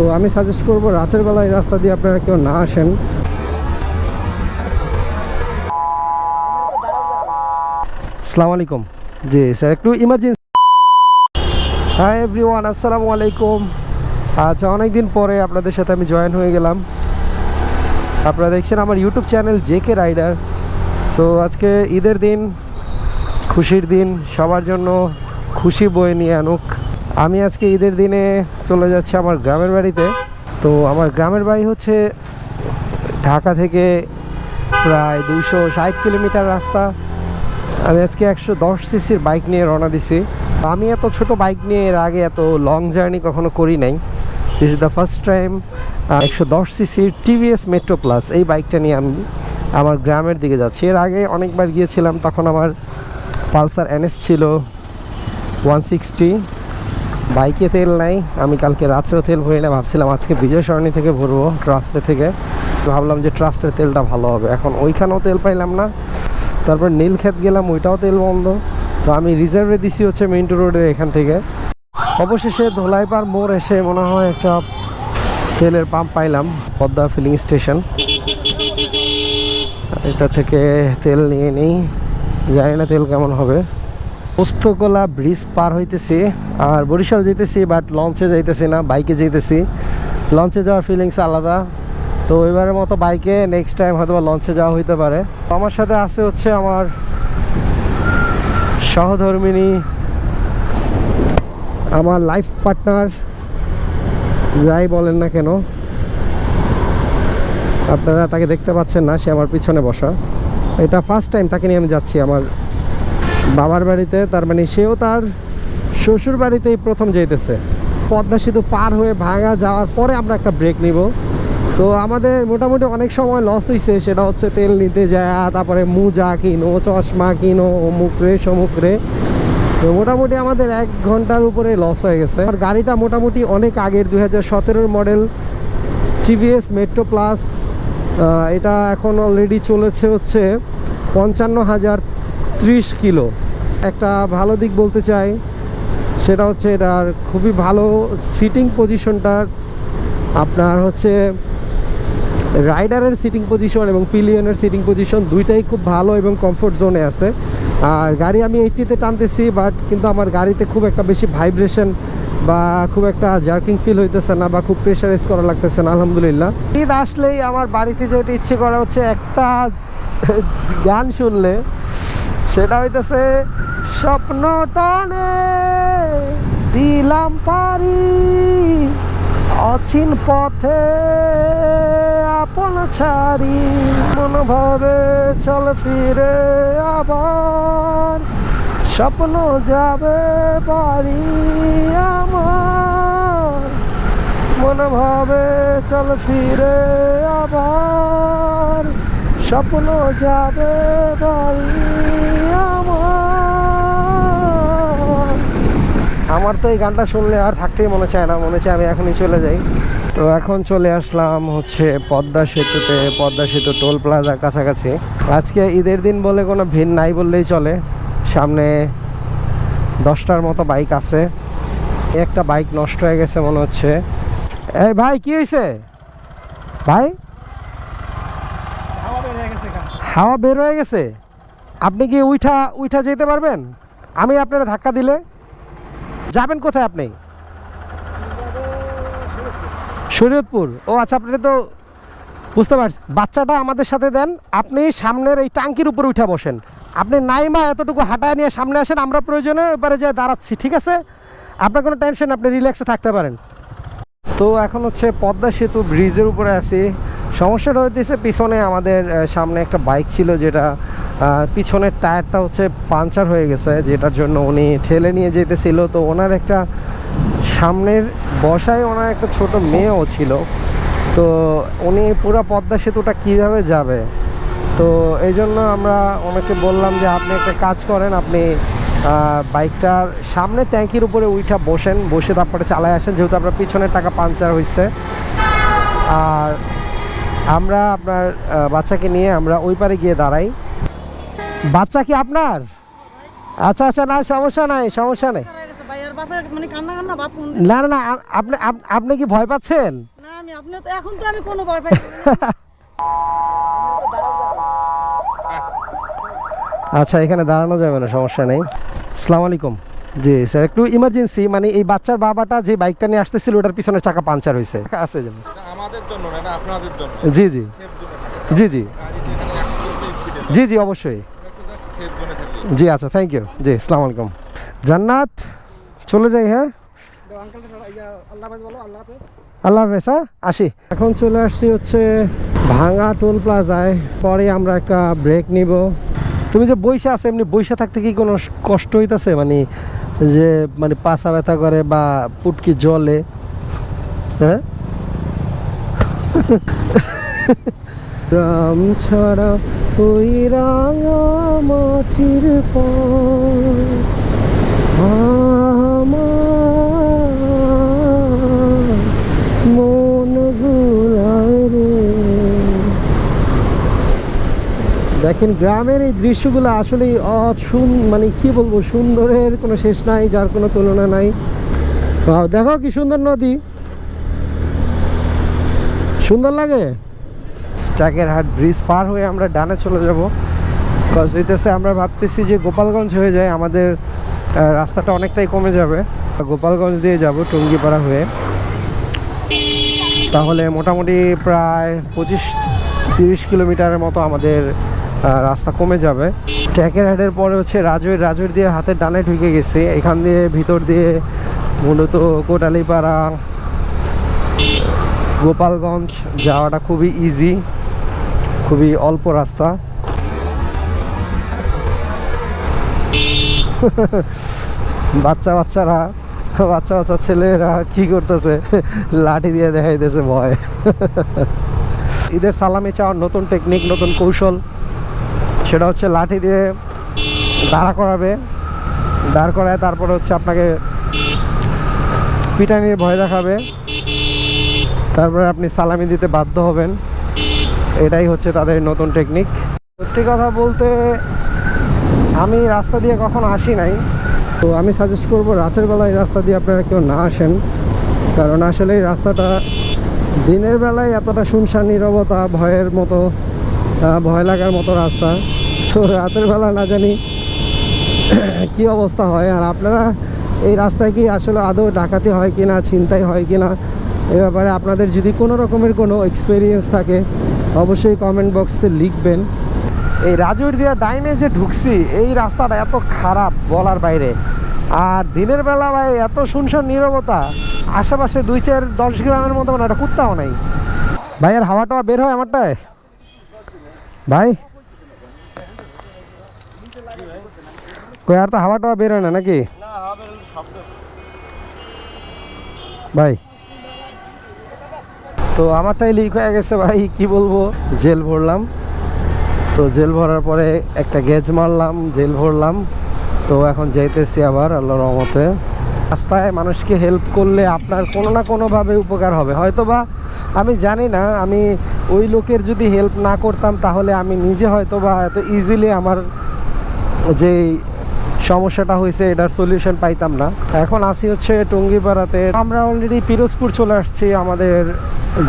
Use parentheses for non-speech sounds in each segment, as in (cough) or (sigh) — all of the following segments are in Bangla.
তো আমি সাজেস্ট করব রাতের বেলা এই রাস্তা দিয়ে আপনারা কেউ না আসেন। আসসালামু আলাইকুম। জি, স্যার, একটু ইমার্জেন্সি হাই এভরিওয়ান আসসালামু আলাইকুম। আচ্ছা অনেক দিন পরে আপনাদের সাথে আমি জয়েন হয়ে গেলাম। আপনারা দেখছেন আমার YouTube channel J K rider so আজকে ঈদের দিন, খুশির দিন, সবার জন্য খুশি বয়ে নিয়ে আনুক। আমি আজকে ঈদের দিনে চলে যাচ্ছি আমার গ্রামের বাড়িতে। তো আমার গ্রামের বাড়ি হচ্ছে ঢাকা থেকে প্রায় দুইশো ষাট কিলোমিটার রাস্তা। আমি আজকে একশো দশ সিসির বাইক নিয়ে রওনা দিছি। আমি এত ছোট বাইক নিয়ে এর আগে এত লং জার্নি কখনো করি নাই। This is the first time একশো দশ সিসির টিভিএস মেট্রো প্লাস এই বাইকটা নিয়ে আমি আমার গ্রামের দিকে যাচ্ছি। এর আগে অনেকবার গিয়েছিলাম, তখন আমার পালসার এনএস ছিল ওয়ান সিক্সটি বাইকে তেল নাই। আমি কালকে রাত্রেও তেল ভরি না, ভাবছিলাম আজকে বিজয় সরণি থেকে ভরবো, ট্রাস্টে থেকে। ভাবলাম যে ট্রাস্টের তেলটা ভালো হবে। এখন ওইখানেও তেল পাইলাম না। তারপর নীলক্ষেত গেলাম, ওইটাও তেল বন্ধ। তো আমি রিজার্ভে দিছি হচ্ছে মিন্টু রোডের এখান থেকে। অবশেষে ধোলাইপাড় মোড় এসে মনে হয় একটা তেলের পাম্প পাইলাম, পদ্মা ফিলিং স্টেশন এটা থেকে তেল নিয়ে নিই। জানি না তেল কেমন হবে। পোস্তকলা ব্রিজ পার হইতেছি, আর বরিশাল যেতেছি বাট লঞ্চে যাইতেছি না বাইকে যেতেছি লঞ্চে যাওয়ার ফিলিংস আলাদা। তো এবারের মতো বাইকে নেক্সট টাইম হয়তো বা লঞ্চে যাওয়া হইতে পারে। আমার সাথে আছে হচ্ছে আমার সহধর্মিনী, আমার লাইফ পার্টনার যাই বলেন না কেন। আপনারা তাকে দেখতে পাচ্ছেন না, সে আমার পিছনে বসা। এটা ফার্স্ট টাইম তাকে নিয়ে আমি যাচ্ছি আমার বাবার বাড়িতে, তার মানে সেও তার শ্বশুর বাড়িতেই প্রথম যেতেছে পদ্মা সেতু পার হয়ে ভাঙা যাওয়ার পরে আমরা একটা ব্রেক নিব। তো আমাদের মোটামুটি অনেক সময় লস হয়েছে সেটা হচ্ছে তেল নিতে যায়, তারপরে মুজা কিনো, চশমা কিনো, অমুক রে, সমুক রে। তো মোটামুটি আমাদের এক ঘণ্টার উপরে লস হয়ে গেছে। আর গাড়িটা মোটামুটি অনেক আগের, দুই হাজার সতেরোর মডেল টিভিএস মেট্রো প্লাস এটা এখন অলরেডি চলেছে হচ্ছে পঞ্চান্ন হাজার ত্রিশ কিলো। একটা ভালো দিক বলতে চাই, সেটা হচ্ছে এটার খুবই ভালো সিটিং পজিশনটার আপনার হচ্ছে রাইডারের সিটিং পজিশন এবং পিলিয়নের সিটিং পজিশন দুইটাই খুব ভালো এবং কমফোর্ট জোনে আছে। আর গাড়ি আমি এইটিতে টানতেছি বাট কিন্তু আমার গাড়িতে খুব একটা বেশি ভাইব্রেশন বা খুব একটা জার্কিং ফিল হইতেছে না বা খুব প্রেশারাইজ করা লাগতেছে না, আলহামদুলিল্লাহ। ঈদ আসলেই আমার বাড়িতে যেতে ইচ্ছে করা হচ্ছে একটা গান শুনলে। সেটা হইতেছে স্বপ্ন টানে, দিলাম পারি অচিন পথে আপন ছাড়ি। মনোভাবে চল ফিরে আবার, স্বপ্ন যাবে বাড়ি আমার। মনোভাবে চল ফিরে আবার স্বপ্ন যাবে আমার। তো এই গানটা শুনলে আর থাকতেই মনে চায় না, মনে চায় আমি এখনই চলে যাই। তো এখন চলে আসলাম হচ্ছে পদ্মা সেতুতে, পদ্মা সেতু টোল প্লাজার কাছাকাছি। আজকে ঈদের দিন বলে কোনো ভিড় নাই বললেই চলে। সামনে দশটার মতো বাইক আছে। একটা বাইক নষ্ট হয়ে গেছে মনে হচ্ছে। এই ভাই, কি হয়েছে ভাই? হাওয়া বের হয়ে গেছে। আপনি কি উইঠা উইঠা যেতে পারবেন? আমি আপনারা ধাক্কা দিলে। যাবেন কোথায় আপনি? শরীয়তপুর। ও আচ্ছা আপনি তো বুঝতে পারছি। বাচ্চাটা আমাদের সাথে দেন। আপনি সামনের এই টাঙ্কির উপর উঠে বসেন। আপনি নাইমা এতটুকু হাঁটায় নিয়ে সামনে আসেন, আমরা প্রয়োজনে এবারে যায় দাঁড়াচ্ছি, ঠিক আছে? আপনার কোনো টেনশন, আপনি রিল্যাক্সে থাকতে পারেন। তো এখন হচ্ছে পদ্মা সেতু ব্রিজের উপরে আছি। সমস্যাটা হইতেছে পিছনে আমাদের সামনে একটা বাইক ছিল যেটা পিছনের টায়ারটা হচ্ছে পাঞ্চার হয়ে গেছে, যেটার জন্য উনি ঠেলে নিয়ে যেতেছিল। তো ওনার একটা সামনের বসায় ওনার একটা ছোট মেয়েও ছিল। তো উনি পুরো পদ্মা সেতুটা কীভাবে যাবে? তো এই জন্য আমরা ওনাকে বললাম যে, আপনি একটা কাজ করেন, আপনি বাইকটার সামনে ট্যাঙ্কির উপরে উইঠা বসেন, বসে তারপরে চালায় আসেন, যেহেতু আপনার পিছনের টাকা পাঞ্চার হয়েছে আর আমরা আপনার বাচ্চাকে নিয়ে আমরা ওই পারে গিয়ে দাঁড়াই। বাচ্চা কি আপনার? আচ্ছা আচ্ছা না সমস্যা নাই সমস্যা নেই। মানে না না না আপনি আপনি কি ভয় পাচ্ছেন? আপনি তো এখন তো আমি কোনো ভয় পাই (laughs) আচ্ছা এখানে দাঁড়ানো যাবে না সমস্যা নেই। আসসালামু আলাইকুম। জি স্যার একটু ইমার্জেন্সি মানে এই বাচ্চার বাবাটা যে বাইকটা নিয়ে আসতেছিল ওটার পিছনে চাকা পাঞ্চার হয়েছে আছে যেন আমাদের জন্য না এটা আপনাদের জন্য? জি জি। জি জি। জি জি অবশ্যই। জি আচ্ছা থ্যাংক ইউ জি আসসালামু আলাইকুম। জান্নাত চলে যাই হ্যাঁ? আল্লাহ হাফেজ হ্যাঁ? আসি। এখন চলে আসছি হচ্ছে ভাঙা টোল প্লাজায়। পরে আমরা একটা ব্রেক নিব। তুমি যে বইসা আছে এমনি বইসা থাকতে কি কোনো কষ্ট হইতাছে? মানে যে মানে পাছা ব্যথা করে বা পুটকি জলে হ্যাঁ? রাম ছাড়া ওই রাঙা মাটির মন গুলায় রে। দেখেন, গ্রামের এই দৃশ্যগুলো আসলে অসুন মানে কি বলব, সুন্দরের কোনো শেষ নাই, যার কোনো তুলনা নাই। দেখো কি সুন্দর নদী। সুন্দর লাগে? স্টাকের হাট ব্রিজ পার হয়ে আমরা ডানে চলে যাব। কজ হইতেছে আমরা ভাবতেছি যে গোপালগঞ্জ হয়ে যায়, আমাদের রাস্তাটা অনেকটাই কমে যাবে। গোপালগঞ্জ দিয়ে যাব টুঙ্গিপাড়া হয়ে। তাহলে মোটামুটি প্রায় পঁচিশ, তিরিশ কিলোমিটারের মতো আমাদের রাস্তা কমে যাবে। ট্যাকের হাটের পরে হচ্ছে রাজৈর রাজৈর দিয়ে হাতের ডানে ঢুকে গেছে। এখান দিয়ে ভিতর দিয়ে মূলত কোটালিপাড়া গোপালগঞ্জ যাওয়াটা খুবই ইজি খুবই অল্প রাস্তা। (laughs) বাচ্চা বাচ্চারা, বাচ্চা বাচ্চা ছেলেরা কি করতেছে? (laughs) লাঠি দিয়ে দেখাইতেছে ভয়। (laughs) ঈদের সালামি চাওয়ার নতুন টেকনিক নতুন কৌশল, সেটা হচ্ছে লাঠি দিয়ে দাঁড়া করাবে। দাঁড় করায় তারপরে হচ্ছে আপনাকে পিটানির ভয় দেখাবে। তারপরে আপনি সালামি দিতে বাধ্য হবেন। এটাই হচ্ছে তাদের নতুন টেকনিক সত্যি কথা বলতে আমি রাস্তা দিয়ে কখনো আসি নাই। তো আমি সাজেস্ট করব রাতের বেলায় রাস্তা দিয়ে আপনারা কেউ না আসেন। কারণ আসলে এই রাস্তাটা দিনের বেলায় এতটা শুনশান, নিরবতা, ভয়ের মতো ভয় লাগার মতো রাস্তা। তো রাতের বেলা না জানি (clears throat) কি অবস্থা হয়। আর আপনারা এই রাস্তায় কি আসলে আদৌ ডাকাতি হয় কি না ছিনতাই হয় কি না এ ব্যাপারে আপনাদের যদি কোনো রকমের কোনো এক্সপিরিয়েন্স থাকে অবশ্যই কমেন্ট বক্সে লিখবেন। এই রাজুর দিয়া ডাইনে যে ঢুকছি এই রাস্তাটা এত খারাপ বলার বাইরে। আর দিনের বেলা ভাই এত শুনশান নীরবতা। আশেপাশে দুই চার দশ গ্রামের মতো মানে একটা কুত্তাও নাই। ভাই আর হাওয়াটা বের হয় আমারটায়? ভাই? কই আর তো হাওয়াটা বের হয় না নাকি? ভাই? তো আমারটাই লিক হয়ে গেছে ভাই, কি বলব? জেল ভরলাম। তো জেল ভরার পরে একটা গেজ মারলাম, জেল ভরলাম। তো এখন যাইতেছি আবার আল্লাহ রহমতে। রাস্তায় মানুষকে হেল্প করলে আপনার কোনো না কোনোভাবে উপকার হবে। হয়তো বা আমি জানি না, আমি ওই লোকের যদি হেল্প না করতাম তাহলে আমি নিজে হয়তো বা এত ইজিলি আমার যে সমস্যাটা হয়েছে, এটার সলিউশন পাইতাম না। এখন আসি হচ্ছে টঙ্গিপাড়াতে। আমরা অলরেডি পিরোজপুর চলে আসছি আমাদের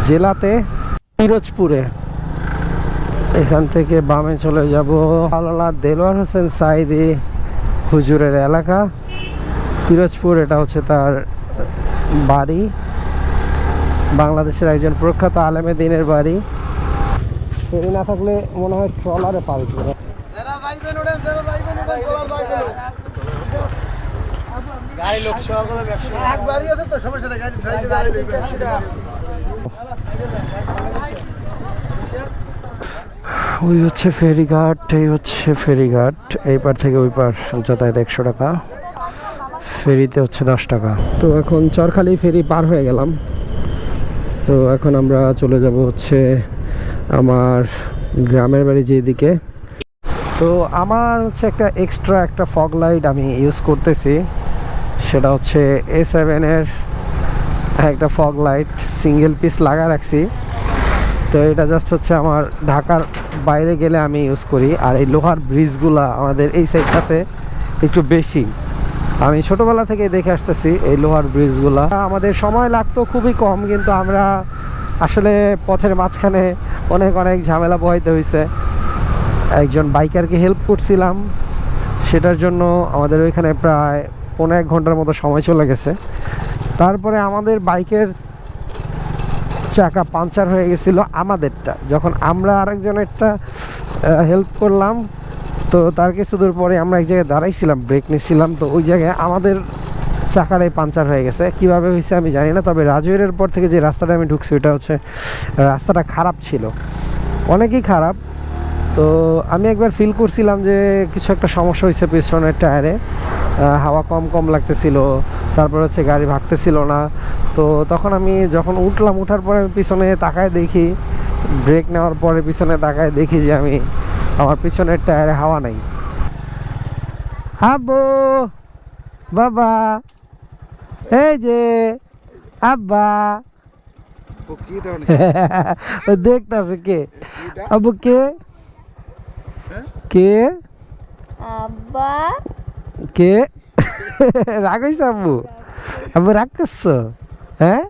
জেলাতে। পিরোজপুরে। এখান থেকে বামে চলে যাব আল্লাহ দেলোয়ার হোসেন সাইদি হুজুরের এলাকা। পিরোজপুর, এটা হচ্ছে তার বাড়ি। বাংলাদেশের একজন প্রখ্যাত আলেমে দিনের বাড়ি। ফেরি না থাকলে মনে হয় ট্রলারে ওই হচ্ছে ফেরিঘাট এই হচ্ছে ফেরিঘাট। এই পার থেকে ওই পার যাতায়াত একশো টাকা। ফেরিতে হচ্ছে দশ টাকা। তো এখন চরখালি ফেরি পার হয়ে গেলাম। তো এখন আমরা চলে যাব হচ্ছে আমার গ্রামের বাড়ি যেদিকে। তো আমার হচ্ছে একটা এক্সট্রা একটা ফগ লাইট আমি ইউজ করতেছি। সেটা হচ্ছে এ সেভেনের একটা ফগ লাইট সিঙ্গেল পিস লাগা রাখছি। তো এটা জাস্ট হচ্ছে আমার ঢাকার বাইরে গেলে আমি ইউজ করি। আর এই লোহার ব্রিজগুলা আমাদের এই সাইডটাতে একটু বেশি। আমি ছোটোবেলা থেকে দেখে আসতেছি এই লোহার ব্রিজগুলা আমাদের সময় লাগতো খুবই কম, কিন্তু আমরা আসলে পথের মাঝখানে অনেক অনেক ঝামেলা বহাইতে হয়েছে একজন বাইকারকে হেল্প করছিলাম। সেটার জন্য আমাদের ওইখানে প্রায় পনেরো এক ঘণ্টার মতো সময় চলে গেছে। তারপরে আমাদের বাইকের চাকা পাঞ্চার হয়ে গেছিল আমাদেরটা। যখন আমরা আরেকজনেরটা হেল্প করলাম, তো তার কিছু দূর পরে আমরা এক জায়গায় দাঁড়াইছিলাম ব্রেক নিছিলাম তো ওই জায়গায় আমাদের চাকাটাই পাঞ্চার হয়ে গেছে। কীভাবে হয়েছে আমি জানি না, তবে রাজুয়ের পর থেকে যে রাস্তাটা আমি ঢুকছি ওটা হচ্ছে রাস্তাটা খারাপ ছিল। অনেকই খারাপ। তো আমি একবার ফিল করছিলাম যে কিছু একটা সমস্যা হয়েছে পিছনের টায়ারে। হাওয়া কম কম লাগতেছিল তারপর হচ্ছে গাড়ি ভাগতেছিল না। তো তখন আমি যখন উঠলাম উঠার পরে আমি পিছনে তাকায় দেখি ব্রেক নেওয়ার পরে পিছনে তাকায় দেখি যে আমি আমার পিছনের টায়ারে হাওয়া নাই। আব্বু বাবা এই যে আব্বা। (laughs) দেখতেছে কে? আব্বু কে? কে? আব্বা। কে? (laughs) রাগ হয়েছে আব্বু? আব্বু রাগ করছ? হ্যাঁ?